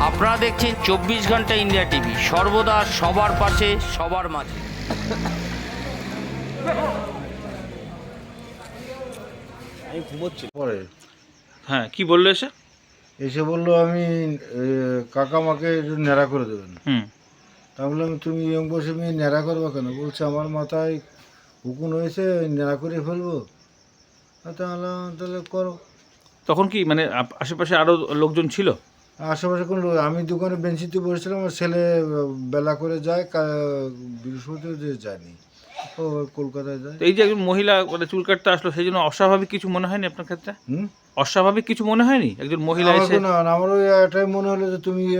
আপনারা দেখছেন চব্বিশ ঘণ্টা ইন্ডিয়া টিভি। সর্বদা সবার পাশে সবার মাঝে। আমি ঘুমোচ্ছি। পরে। হ্যাঁ কি বলল এসে? এসে বলল আমি এ, কাকা মাকে একটু ন্যাড়া করে দেবেন। হুম। তা বললাম তুমি ইয়ং বসে মেয়ে ন্যাড়া করব কেন? বলছে আমার মাথায় উকুন হয়েছে ন্যাড়া করে ফেলব। আর তা বললাম, তাহলে করো। তখন কি মানে আপ- আশেপাশে আরও লোকজন ছিল? আশেপাশে কোনো আমি দোকানে বেঞ্চিতে বসেছিলাম আমার ছেলে বেলা করে যায় বৃহস্পতিবার যে যায়নি। ও কলকাতায় যায়। এই যে একজন মহিলা মানে চুল কাটতে আসলো সেই জন্য অস্বাভাবিক কিছু মনে হয়নি আপনার ক্ষেত্রে? হুম? অস্বাভাবিক কিছু মনে হয়নি? একজন মহিলা আমার এসে কোনো আমার ওই এটাই মনে হলো যে তুমি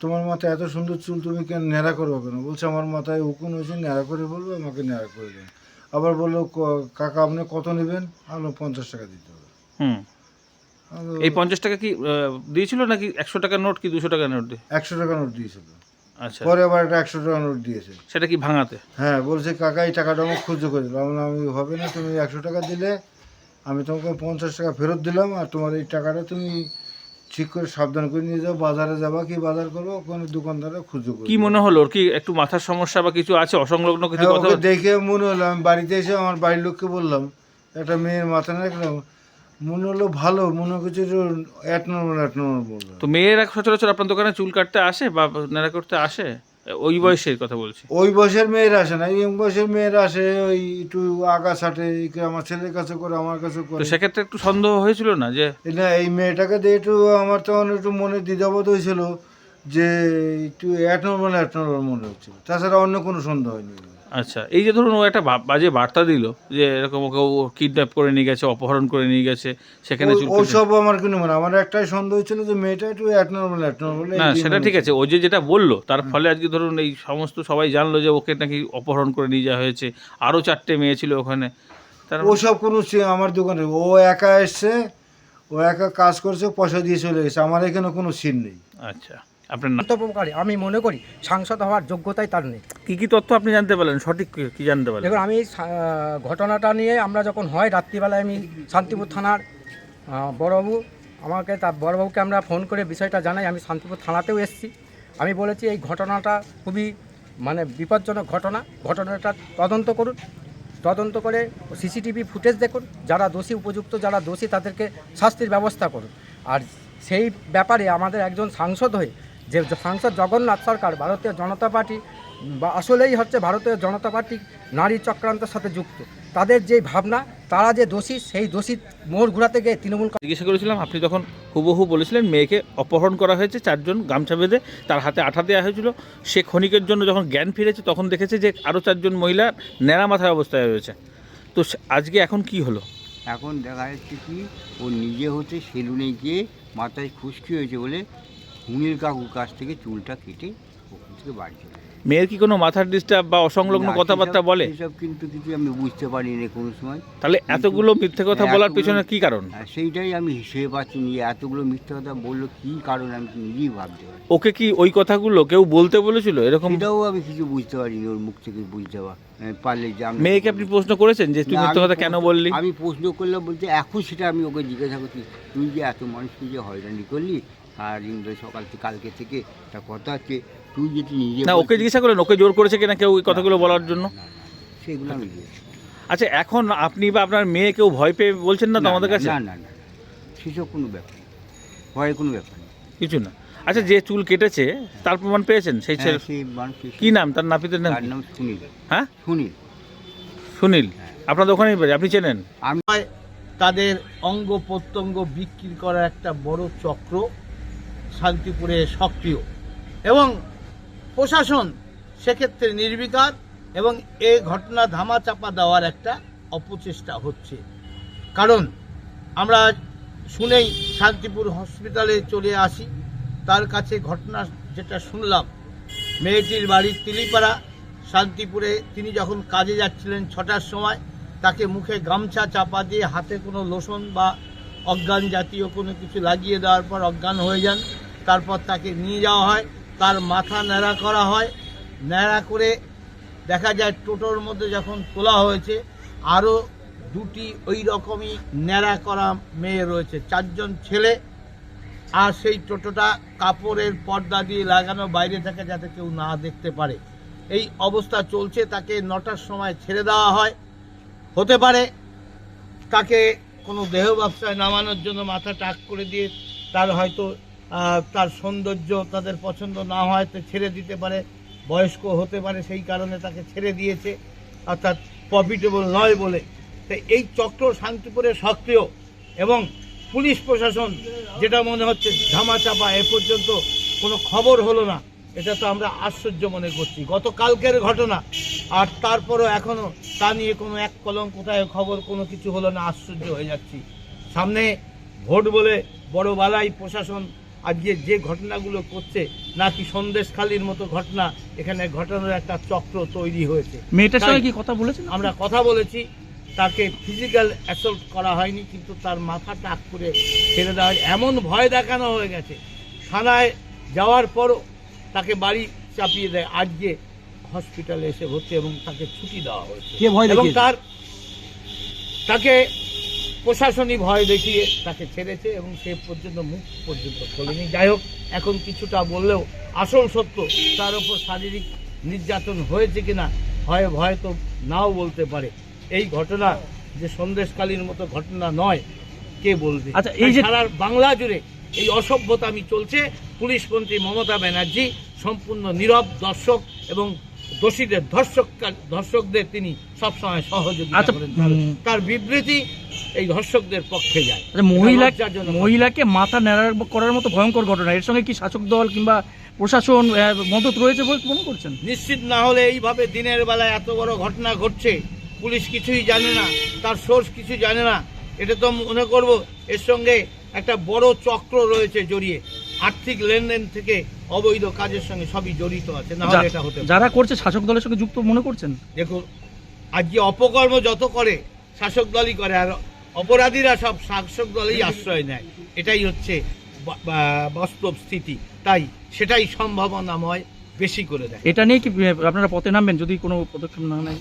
তোমার মাথায় এত সুন্দর চুল তুমি কেন ন্যাড়া করব কেন? বলছে আমার মাথায় উকুন হয়েছে ন্যাড়া করে বলব আমাকে ন্যাড়া করে দেন আবার বলল "ক- কাকা আপনি কত নেবেন? আমি পঞ্চাশ টাকা দিতে হবে। হুম। এই পঞ্চাশ টাকা কি দিয়েছিল নাকি একশো টাকার নোট কি দুশো টাকার নোট দিয়ে? একশো টাকা নোট দিয়েছিল। আচ্ছা। পরে আবার একটা একশো টাকা নোট দিয়েছে। সেটা কি ভাঙাতে? হ্যাঁ বলছে কাকা এই টাকাটা আমাকে খুঁজো করে আমি হবে না তুমি একশো টাকা দিলে আমি তোমাকে পঞ্চাশ টাকা ফেরত দিলাম আর তোমার এই টাকাটা তুমি ঠিক করে সাবধান করে নিয়ে যাও। বাজারে যাবা কি বাজার করব ওখানে দোকানদারে খুঁজো কি মনে হলো? ওর কি একটু মাথার সমস্যা বা কিছু আছে? অসংলগ্ন কিছু হ্যাঁ, কথা দেখে মনে হলো আমি বাড়িতে এসে আমার বাড়ির লোককে বললাম একটা মেয়ের মাথা রাখলাম মনে হলো ভালো মনে হচ্ছে এক নম্বর এক নম্বর তো মেয়েরা সচরাচর আপনার দোকানে চুল কাটতে আসে বা নেড়া করতে আসে? ওই বয়সের কথা বলছি। ওই বয়সের মেয়েরা আসে না ইয়ং বয়সের মেয়েরা আসে ওই একটু আগা ছাটে আমার ছেলের কাছে করে আমার কাছে করে। সেক্ষেত্রে একটু সন্দেহ হয়েছিল না যে না এই মেয়েটাকে দিয়ে একটু আমার তখন একটু মনে দ্বিধাবোধ হয়েছিল যে একটু এক নম্বর এক নম্বর মনে হচ্ছিল। তাছাড়া অন্য কোনো সন্দেহ হয়নি। আচ্ছা এই যে ধরুন ও একটা বাজে বার্তা দিল যে এরকম ওকে ও কিডন্যাপ করে নিয়ে গেছে অপহরণ করে নিয়ে গেছে সেখানে ওসব আমার কিন্তু মানে আমার একটাই সন্দেহ ছিল যে মেয়েটা একটু এক নম্বর না সেটা ঠিক আছে। ও যে যেটা বলল তার ফলে আজকে ধরুন এই সমস্ত সবাই জানলো যে ওকে নাকি অপহরণ করে নিয়ে যাওয়া হয়েছে। আরও চারটে মেয়ে ছিল ওখানে। তার ওসব কোনো আমার দোকানে ও একা এসছে ও একা কাজ করছে পয়সা দিয়ে চলে গেছে। আমার এখানে কোনো সিন নেই। আচ্ছা। আপনার আমি মনে করি সাংসদ হওয়ার যোগ্যতাই তার নেই। কি কি তথ্য আপনি জানতে পারলেন? সঠিক কি- জানতে পারলেন? দেখুন আমি ঘটনাটা নিয়ে আমরা যখন হয় রাত্রিবেলায় আমি শান্তিপুর থানার বড়বাবু আমাকে তা বড়বাবুকে আমরা ফোন করে বিষয়টা জানাই। আমি শান্তিপুর থানাতেও এসেছি। আমি বলেছি এই ঘটনাটা খুবই মানে বিপজ্জনক ঘটনা। ঘটনাটা তদন্ত করুন। তদন্ত করে সিসিটিভি ফুটেজ দেখুন। যারা দোষী উপযুক্ত যারা দোষী তাদেরকে শাস্তির ব্যবস্থা করুন। আর সেই ব্যাপারে আমাদের একজন সাংসদ হয়ে যে সাংসদ জগন্নাথ সরকার ভারতীয় জনতা পার্টি বা আসলেই হচ্ছে ভারতীয় জনতা পার্টি নারী চক্রান্তের সাথে যুক্ত। তাদের যে ভাবনা তারা যে দোষী সেই দোষী মোড় ঘোরাতে গিয়ে তৃণমূল জিজ্ঞাসা করেছিলাম আপনি তখন হুবহু বলেছিলেন মেয়েকে অপহরণ করা হয়েছে চারজন গামছা বেঁধে তার হাতে আঠা দেওয়া হয়েছিল সে ক্ষণিকের জন্য যখন জ্ঞান ফিরেছে তখন দেখেছে যে আরও চারজন মহিলা ন্যাড়া মাথায় অবস্থায় রয়েছে। তো আজকে এখন কি হলো? এখন দেখা যাচ্ছে কি ও নিজে হচ্ছে সেলুনে গিয়ে মাথায় খুশকি হয়েছে বলে হুমির কাকুর কাছ থেকে চুলটা কেটে ওখান থেকে বাড়ি চলে। মেয়ের কি কোনো মাথার ডিস্টার্ব বা অসংলগ্ন কথাবার্তা বলে? এসব কিন্তু কিছু আমি বুঝতে পারি না কোনো সময়। তাহলে এতগুলো মিথ্যে কথা হ্যাঁ, বলার পিছনে কি কারণ? আর সেইটাই আমি হিসেবে পাচ্ছি যে এতগুলো মিথ্যে কথা বলল কী কারণ আমি নিজেই ভাবতে পারি ওকে কি ওই কথাগুলো কেউ বলতে বলেছিল? এরকম এটাও আমি কিছু বুঝতে পারিনি ওর মুখ থেকে বুঝতে পার পারলে যে আমি মেয়েকে আপনি প্রশ্ন করেছেন যে তুই মিথ্যে কথা কেন বললি? আমি প্রশ্ন করলাম বলতে এখন সেটা আমি ওকে জিজ্ঞাসা করছি তুই যে এত মানুষকে যে হয়রানি করলি সারাদিন ধরে সকাল থেকে কালকে থেকে একটা কথা আছে তুই যদি নিজে না ওকে জিজ্ঞাসা করেন ওকে জোর করেছে কিনা কেউ ওই কথাগুলো বলার জন্য? সেগুলো আমি আচ্ছা এখন আপনি বা আপনার মেয়ে কেউ ভয় পেয়ে বলছেন না তো আমাদের কাছে? না না না সেসব কোনো ব্যাপার নেই। ভয়ের কোনো ব্যাপার নেই। কিছু না। আচ্ছা যে চুল কেটেছে তার প্রমাণ পেয়েছেন? সেই হ্যাঁ, ছেলে কি নাম? তার নাপিতের নাম নাম সুনীল। হ্যাঁ? সুনীল। সুনীল। আপনার ওখানেই বাড়ি আপনি চেনেন? আমি তাদের অঙ্গ প্রত্যঙ্গ বিক্রি করার একটা বড় চক্র শান্তিপুরে সক্রিয়। এবং প্রশাসন সেক্ষেত্রে নির্বিকার এবং এ ঘটনা ধামাচাপা দেওয়ার একটা অপচেষ্টা হচ্ছে। কারণ আমরা শুনেই শান্তিপুর হসপিটালে চলে আসি, তার কাছে ঘটনা যেটা শুনলাম, মেয়েটির বাড়ি তিলিপাড়া, শান্তিপুরে তিনি যখন কাজে যাচ্ছিলেন ছটার সময়, তাকে মুখে গামছা চাপা দিয়ে হাতে কোনো লোশন বা অজ্ঞান জাতীয় কোনো কিছু লাগিয়ে দেওয়ার পর অজ্ঞান হয়ে যান। তারপর তাকে নিয়ে যাওয়া হয়। তার মাথা ন্যাড়া করা হয়। ন্যাড়া করে দেখা যায় টোটোর মধ্যে যখন তোলা হয়েছে আরও দুটি ওই রকমই ন্যাড়া করা মেয়ে রয়েছে। চারজন ছেলে। আর সেই টোটোটা কাপড়ের পর্দা দিয়ে লাগানো বাইরে থাকে যাতে কেউ না দেখতে পারে। এই অবস্থা চলছে। তাকে নটার সময় ছেড়ে দেওয়া হয়। হতে পারে তাকে কোনো দেহ ব্যবসায় নামানোর জন্য মাথা টাক করে দিয়ে তার হয়তো তার সৌন্দর্য তাদের পছন্দ না হয় তো ছেড়ে দিতে পারে, বয়স্ক হতে পারে সেই কারণে তাকে ছেড়ে দিয়েছে, অর্থাৎ প্রফিটেবল নয় বলে। তো এই চক্র শান্তিপুরে সক্রিয় এবং পুলিশ প্রশাসন যেটা মনে হচ্ছে ধামাচাপা, এ পর্যন্ত কোনো খবর হলো না, এটা তো আমরা আশ্চর্য মনে করছি। গতকালকের ঘটনা, আর তারপরও এখনও তা নিয়ে কোনো এক কলম কোথায় খবর, কোনো কিছু হলো না, আশ্চর্য হয়ে যাচ্ছি। সামনে ভোট বলে বড় বালাই প্রশাসন আজকে যে ঘটনাগুলো করছে নাকি সন্দেশখালির মতো ঘটনা এখানে ঘটানোর একটা চক্র তৈরি হয়েছে। মেয়েটার সঙ্গে কি কথা বলেছেন? আমরা কথা বলেছি তাকে ফিজিক্যাল অ্যাসল্ট করা হয়নি কিন্তু তার মাথা টাক করে ছেড়ে দেওয়া হয়। এমন ভয় দেখানো হয়ে গেছে থানায় যাওয়ার পরও তাকে বাড়ি চাপিয়ে দেয়। আজকে হসপিটালে এসে ভর্তি এবং তাকে ছুটি দেওয়া হয়েছে। এবং তার তাকে প্রশাসনিক ভয় দেখিয়ে তাকে ছেড়েছে এবং সে পর্যন্ত মুখ পর্যন্ত খোলেনি। যাই হোক এখন কিছুটা বললেও আসল সত্য তার উপর শারীরিক নির্যাতন হয়েছে কিনা হয় ভয় তো নাও বলতে পারে। এই ঘটনা যে সন্দেশকালীর মতো ঘটনা নয় কে বলবে? আচ্ছা, এই যে- সারা বাংলা জুড়ে এই অসভ্যতামি চলছে। পুলিশ মন্ত্রী মমতা ব্যানার্জি সম্পূর্ণ নীরব দর্শক এবং দোষীদের ধর্ষক ধর্ষকদের তিনি সবসময় সহযোগিতা আচ্ছা, করেন। তার বিবৃতি এই ধর্ষকদের পক্ষে যায়। আচ্ছা, মহিলা। মহিলাকে মাথা নেড়া করার মতো ভয়ঙ্কর ঘটনা। এর সঙ্গে কি শাসক দল কিংবা প্রশাসন মদত রয়েছে বলে মনে করছেন? নিশ্চিত না হলে এইভাবে দিনের বেলায় এত বড় ঘটনা ঘটছে পুলিশ কিছুই জানে না তার সোর্স কিছু জানে না। এটা তো মনে করব এর সঙ্গে একটা বড় চক্র রয়েছে জড়িয়ে। আর্থিক লেনদেন থেকে অবৈধ কাজের সঙ্গে সবই জড়িত আছে না হলে এটা হতে যারা করছে শাসক দলের সঙ্গে যুক্ত মনে করছেন? দেখুন আজকে অপকর্ম যত করে শাসক দলই করে আর অপরাধীরা সব শাসক দলেই আশ্রয় নেয়। এটাই হচ্ছে বাস্তব স্থিতি। তাই সেটাই সম্ভাবনাময় বেশি করে দেয় এটা নিয়ে কি আপনারা পথে নামবেন যদি কোনো পদক্ষেপ না নেয়?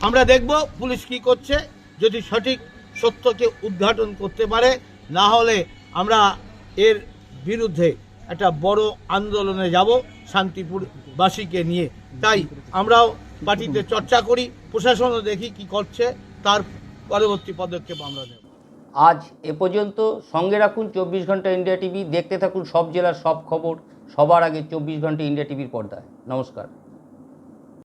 আমরা দেখব পুলিশ কি করছে যদি সঠিক সত্যকে উদ্ঘাটন করতে পারে না হলে আমরা এর বিরুদ্ধে একটা বড় আন্দোলনে যাব শান্তিপুরবাসীকে নিয়ে। তাই আমরাও পার্টিতে চর্চা করি প্রশাসনও দেখি কি করছে তার পরবর্তী পদক্ষেপ আমরা নেব। আজ এ পর্যন্ত সঙ্গে রাখুন চব্বিশ ঘণ্টা ইন্ডিয়া টিভি, দেখতে থাকুন সব জেলার সব খবর, সবার আগে চব্বিশ ঘণ্টা ইন্ডিয়া টিভির পর্দায়। নমস্কার।